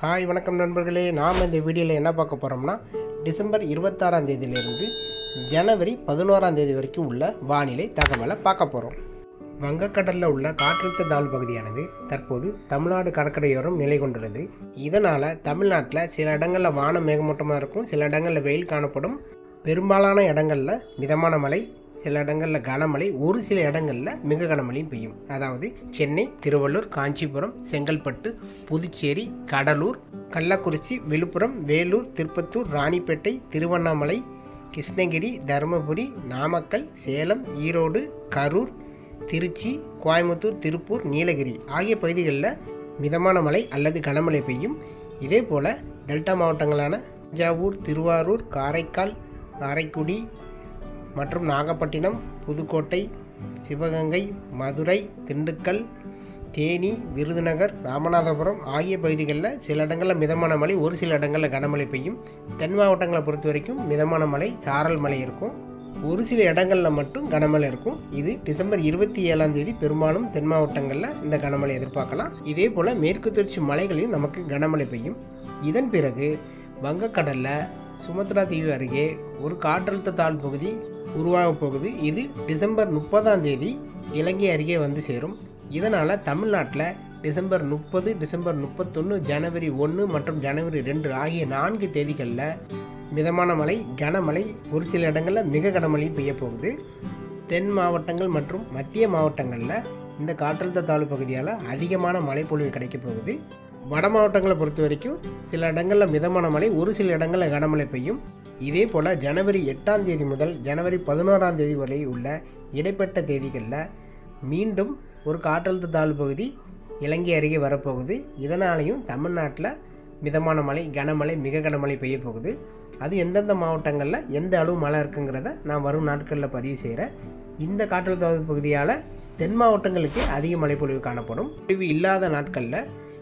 Hi வணக்கம் நண்பர்களே. நாம் இந்த வீடியோவில் என்ன பார்க்க போகிறோம்னா டிசம்பர் இருபத்தாறாம் தேதியிலிருந்து ஜனவரி பதினோராம் தேதி வரைக்கும் உள்ள வானிலை தகவலை பார்க்க போகிறோம் வங்கக்கடலில் உள்ள காற்றழுத்த தாழ்வு பகுதியானது தற்போது தமிழ்நாடு கடற்கரையோரம் நிலை கொண்டுள்ளது. இதனால் தமிழ்நாட்டில் சில இடங்களில் வானம் மேகமூட்டமாக இருக்கும் சில இடங்களில் வெயில் காணப்படும். பெரும்பாலான இடங்களில் மிதமான மழை சில இடங்களில் கனமழை ஒரு சில இடங்களில் மிக கனமழையும் பெய்யும். அதாவது சென்னை திருவள்ளூர் காஞ்சிபுரம் செங்கல்பட்டு புதுச்சேரி கடலூர் கள்ளக்குறிச்சி விழுப்புரம் வேலூர் திருப்பத்தூர் ராணிப்பேட்டை திருவண்ணாமலை கிருஷ்ணகிரி தருமபுரி நாமக்கல் சேலம் ஈரோடு கரூர் திருச்சி கோயம்புத்தூர் திருப்பூர் நீலகிரி ஆகிய பகுதிகளில் மிதமான மழை அல்லது கனமழை பெய்யும். இதே போல் டெல்டா மாவட்டங்களான தஞ்சாவூர் திருவாரூர் காரைக்கால் காரைக்குடி மற்றும் நாகப்பட்டினம் புதுக்கோட்டை சிவகங்கை மதுரை திண்டுக்கல் தேனி விருதுநகர் ராமநாதபுரம் ஆகிய பகுதிகளில் சில இடங்களில் மிதமான மழை ஒரு சில இடங்களில் கனமழை பெய்யும். தென் மாவட்டங்களை பொறுத்த வரைக்கும் மிதமான மழை சாரல் மழை இருக்கும். ஒரு சில இடங்களில் மட்டும் கனமழை இருக்கும். இது டிசம்பர் இருபத்தி ஏழாம் தேதி பெரும்பாலும் தென் மாவட்டங்களில் இந்த கனமழை எதிர்பார்க்கலாம். இதே போல் மேற்கு தொடர்ச்சி மலைகளையும் நமக்கு கனமழை பெய்யும். இதன் பிறகு வங்கக்கடலில் சுமத்ரா தீவு அருகே ஒரு காற்றழுத்த தாழ்வு பகுதி உருவாக போகுது. இது டிசம்பர் முப்பதாம் தேதி இலங்கை அருகே வந்து சேரும். இதனால் தமிழ்நாட்டில் டிசம்பர் முப்பது டிசம்பர் முப்பத்தொன்று ஜனவரி ஒன்று மற்றும் ஜனவரி ரெண்டு ஆகிய நான்கு தேதிகளில் மிதமான மழை கனமழை ஒரு சில இடங்களில் மிக கனமழையும் பெய்ய போகுது. தென் மாவட்டங்கள் மற்றும் மத்திய மாவட்டங்களில் இந்த காற்றழுத்த தாழ்வு பகுதியால் அதிகமான மழைப்பொழிவு கிடைக்க போகுது. வட மாவட்டங்களை பொறுத்த வரைக்கும் சில இடங்களில் மிதமான மழை ஒரு சில இடங்களில் கனமழை பெய்யும். இதே போல் ஜனவரி எட்டாம் தேதி முதல் ஜனவரி பதினோராம் தேதி வரை உள்ள இடைப்பட்ட தேதிகளில் மீண்டும் ஒரு காற்றழுத்த தாழ்வு பகுதி இலங்கை அருகே வரப்போகுது. இதனாலையும் தமிழ்நாட்டில் மிதமான மழை கனமழை மிக கனமழை பெய்ய போகுது. அது எந்தெந்த மாவட்டங்களில் எந்த அளவு மழை இருக்குங்கிறத நான் வரும் நாட்களில் பதிவு செய்கிறேன் இந்த காற்றழுத்த தாழ்வு பகுதியால் தென் மாவட்டங்களுக்கு அதிக மழைப்பொழிவு காணப்படும். பொழிவு இல்லாத நாட்களில்